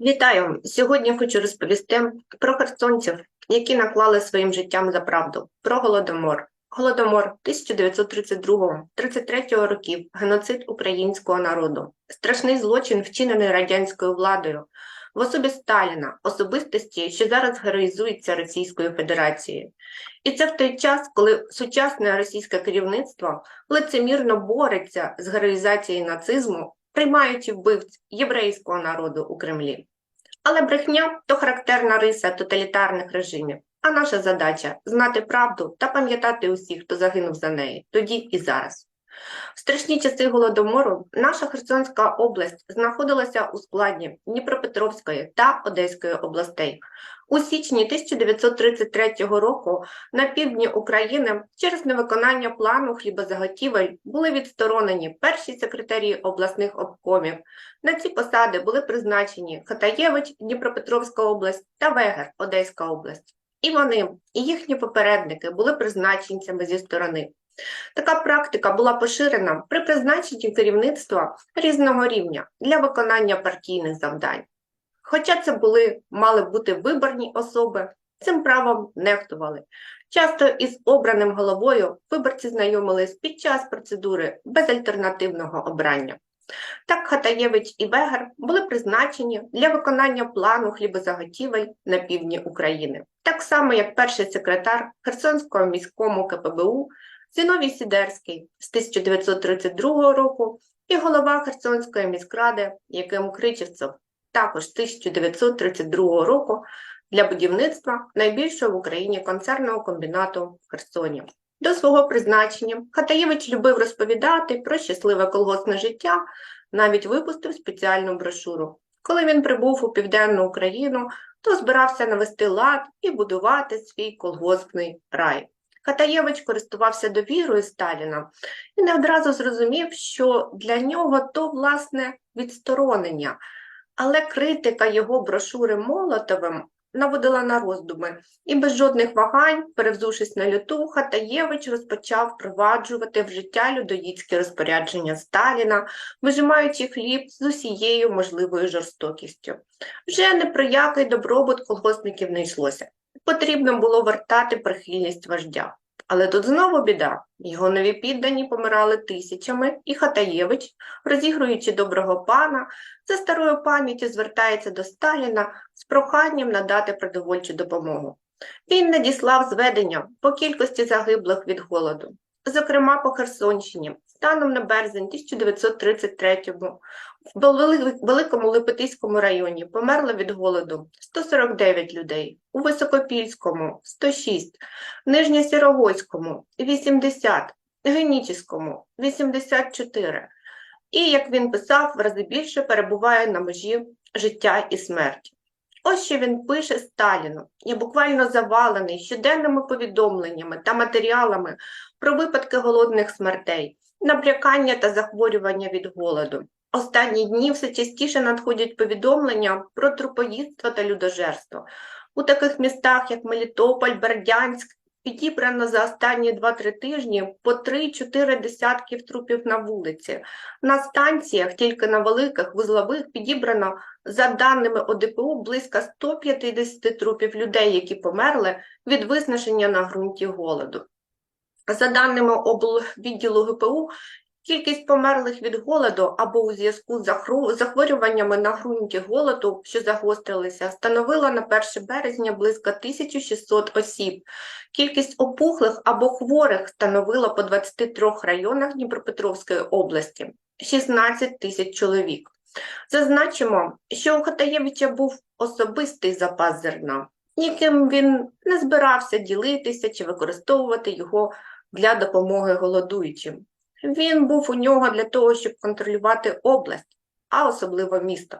Вітаю! Сьогодні хочу розповісти про херсонців, які наклали своїм життям за правду, про голодомор. Голодомор 1932-33 років, геноцид українського народу, страшний злочин, вчинений радянською владою, в особі Сталіна, особистості, що зараз героїзується Російською Федерацією. І це в той час, коли сучасне російське керівництво лицемірно бореться з героїзацією нацизму приймаючи вбивць єврейського народу у Кремлі. Але брехня то характерна риса тоталітарних режимів. А наша задача знати правду та пам'ятати усіх, хто загинув за неї, тоді і зараз. В страшні часи голодомору наша Херсонська область знаходилася у складі Дніпропетровської та Одеської областей. У січні 1933 року на півдні України через невиконання плану хлібозаготівель були відсторонені перші секретарі обласних обкомів. На ці посади були призначені Хатаєвич, Дніпропетровська область та Вегер, Одеська область. І вони, і їхні попередники були призначенцями зі сторони. Така практика була поширена при призначенні керівництва різного рівня для виконання партійних завдань. Хоча це були мали бути виборні особи, цим правом нехтували. Часто із обраним головою виборці знайомились під час процедури безальтернативного обрання. Так Хатаєвич і Вегер були призначені для виконання плану хлібозаготівель на півдні України, так само як перший секретар Херсонського міському КПБУ Зіновій Сідерський з 1932 року і голова Херсонської міськради Яким Кричівцев також з 1932 року для будівництва найбільшого в Україні концерного комбінату в Херсоні. До свого призначення Хатаєвич любив розповідати про щасливе колгоспне життя, навіть випустив спеціальну брошуру. Коли він прибув у південну Україну, то збирався навести лад і будувати свій колгоспний рай. Хатаєвич користувався довірою Сталіна і не одразу зрозумів, що для нього то власне відсторонення, але критика його брошури Молотовим наводила на роздуми, і без жодних вагань, перевзувшись на люту, Хатаєвич розпочав впроваджувати в життя людоїдське розпорядження Сталіна, вижимаючи хліб з усією можливою жорстокістю. Вже не про який добробут колгоспників не йшлося. Потрібно було вертати прихильність вождя. Але тут знову біда. Його нові піддані помирали тисячами, і Хатаєвич, розігруючи доброго пана, за старою пам'яттю звертається до Сталіна з проханням надати продовольчу допомогу. Він надіслав зведення по кількості загиблих від голоду. Зокрема, по Херсонщині, станом на березень 1933-му в Великому Липетиському районі померло від голоду 149 людей, у Високопільському 106, Нижньосірогоському 80, Генічіському 84. І, як він писав, в рази більше перебуває на межі життя і смерті. Ось що він пише Сталіну. Я буквально завалений щоденними повідомленнями та матеріалами про випадки голодних смертей, набрякання та захворювання від голоду. Останні дні все частіше надходять повідомлення про трупоїдство та людожерство. У таких містах, як Мелітополь, Бердянськ, підібрано за останні 2-3 тижні по 3-4 десятків трупів на вулиці. На станціях, тільки на великих вузлових, підібрано, за даними ОДПУ, близько 150 трупів людей, які померли від виснаження на ґрунті голоду. За даними облвідділу ГПУ, Кількість померлих від голоду або у зв'язку з захворюваннями на ґрунті голоду, що загострилися, становила на 1 березня близько 1600 осіб. Кількість опухлих або хворих становила по 23 районах Дніпропетровської області 16 тисяч чоловік. Зазначимо, що у Хатаєвича був особистий запас зерна, яким він не збирався ділитися чи використовувати його для допомоги голодуючим. Він був у нього для того, щоб контролювати область, а особливо місто.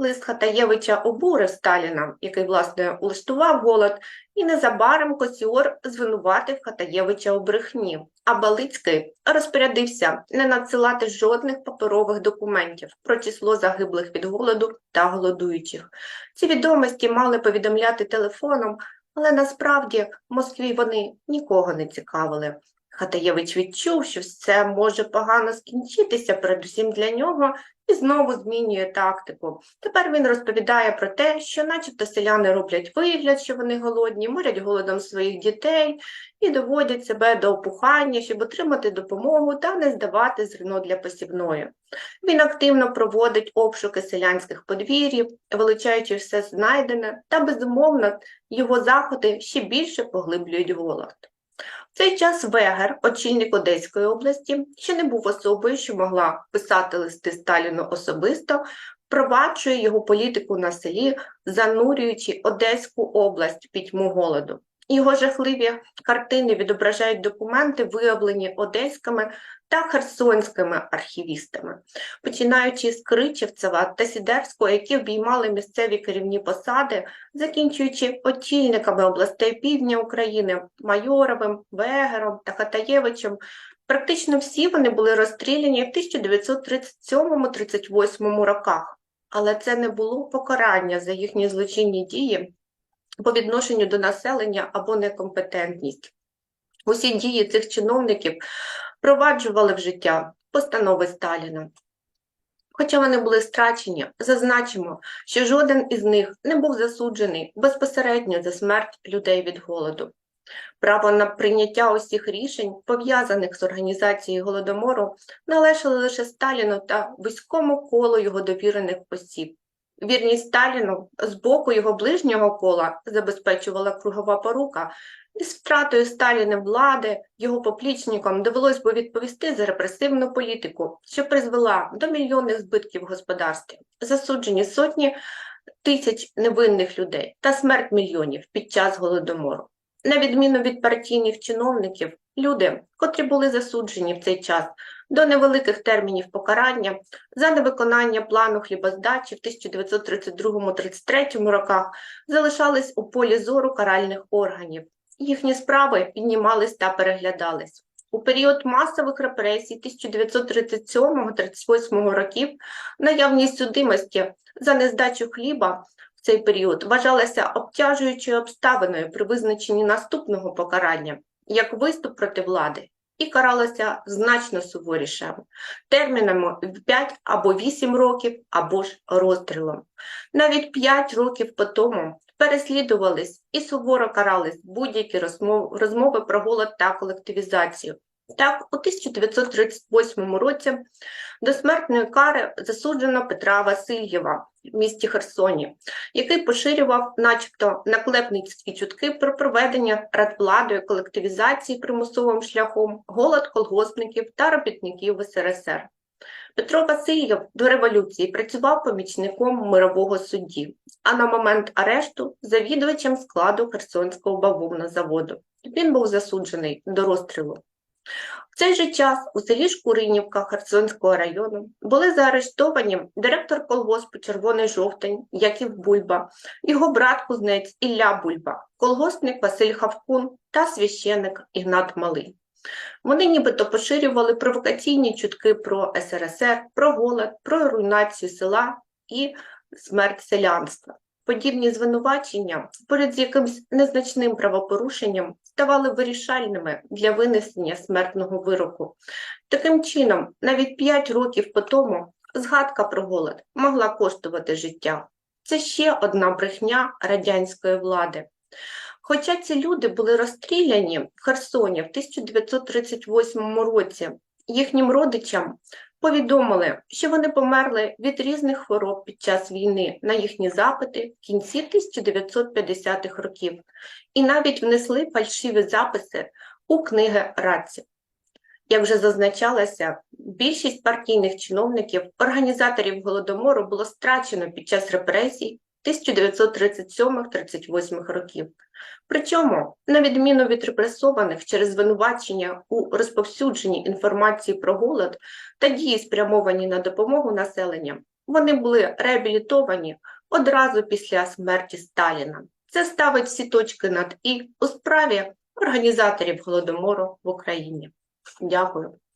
Лист Хатаєвича обурив Сталіна, який, власне, улаштував голод, і незабаром Косіор звинуватив Хатаєвича у брехні, а Балицький розпорядився не надсилати жодних паперових документів про число загиблих від голоду та голодуючих. Ці відомості мали повідомляти телефоном, але насправді в Москві вони нікого не цікавили. Хатаєвич відчув, що все може погано скінчитися, передусім для нього, і знову змінює тактику. Тепер він розповідає про те, що начебто селяни роблять вигляд, що вони голодні, морять голодом своїх дітей і доводять себе до опухання, щоб отримати допомогу та не здавати зерно для посівної. Він активно проводить обшуки селянських подвір'їв, вилучаючи все знайдене, та безумовно його заходи ще більше поглиблюють голод. Цей час Вегер, очільник Одеської області, ще не був особою, що могла писати листи Сталіну особисто, впроваджує його політику на селі, занурюючи Одеську область пітьму голоду. Його жахливі картини відображають документи, виявлені одеськими та херсонськими архівістами, починаючи з Кричевцева та Сідерського, які обіймали місцеві керівні посади, закінчуючи очільниками областей півдня України Майоровим, Вегером та Хатаєвичем. Практично всі вони були розстріляні в 1937-38 роках, але це не було покарання за їхні злочинні дії по відношенню до населення або некомпетентність. Усі дії цих чиновників впроваджували в життя постанови Сталіна. Хоча вони були страчені, зазначимо, що жоден із них не був засуджений безпосередньо за смерть людей від голоду. Право на прийняття усіх рішень, пов'язаних з організацією голодомору, належало лише Сталіну та вузькому колу його довірених осіб. Вірність Сталіну з боку його ближнього кола забезпечувала кругова порука, і з втратою Сталіна влади його поплічникам довелось би відповісти за репресивну політику, що призвела до мільйонних збитків господарстві, засуджені сотні тисяч невинних людей та смерть мільйонів під час голодомору. На відміну від партійних чиновників, люди, котрі були засуджені в цей час до невеликих термінів покарання за невиконання плану хлібоздачі в 1932-33 роках, залишались у полі зору каральних органів. Їхні справи піднімались та переглядались. У період масових репресій 1937-38 років наявність судимості за нездачу хліба в цей період вважалася обтяжуючою обставиною при визначенні наступного покарання як виступ проти влади і каралася значно суворіше термінами в 5 або 8 років, або ж розстрілом. Навіть 5 років по тому переслідувались і суворо карались будь-які розмови про голод та колективізацію. Так, у 1938 році до смертної кари засуджено Петра Васильєва в місті Херсоні, який поширював, начебто, наклепницькі чутки про проведення радвладою колективізації примусовим шляхом голод колгоспників та робітників СРСР. Петро Васильєв до революції працював помічником мирового судді, а на момент арешту завідувачем складу Херсонського бавовного заводу. Він був засуджений до розстрілу. В цей же час у селі Шкуринівка Херсонського району були заарештовані директор колгоспу Червоний жовтень Яків Бульба, його брат кузнець Ілля Бульба, колгоспник Василь Хавкун та священик Ігнат Малий. Вони нібито поширювали провокаційні чутки про СРСР, про голод, про руйнацію села і смерть селянства. Подібні звинувачення поряд з якимсь незначним правопорушенням ставали вирішальними для винесення смертного вироку. Таким чином, навіть 5 років по тому згадка про голод могла коштувати життя. Це ще одна брехня радянської влади. Хоча ці люди були розстріляні в Херсоні в 1938 році, їхнім родичам повідомили, що вони померли від різних хвороб під час війни на їхні запити в кінці 1950-х років і навіть внесли фальшиві записи у книги радців. Як вже зазначалося, більшість партійних чиновників, організаторів голодомору було страчено під час репресій 1937-38 років. Причому, на відміну від репресованих через звинувачення у розповсюдженні інформації про голод та дії, спрямовані на допомогу населенню, вони були реабілітовані одразу після смерті Сталіна. Це ставить всі точки над і у справі організаторів голодомору в Україні. Дякую.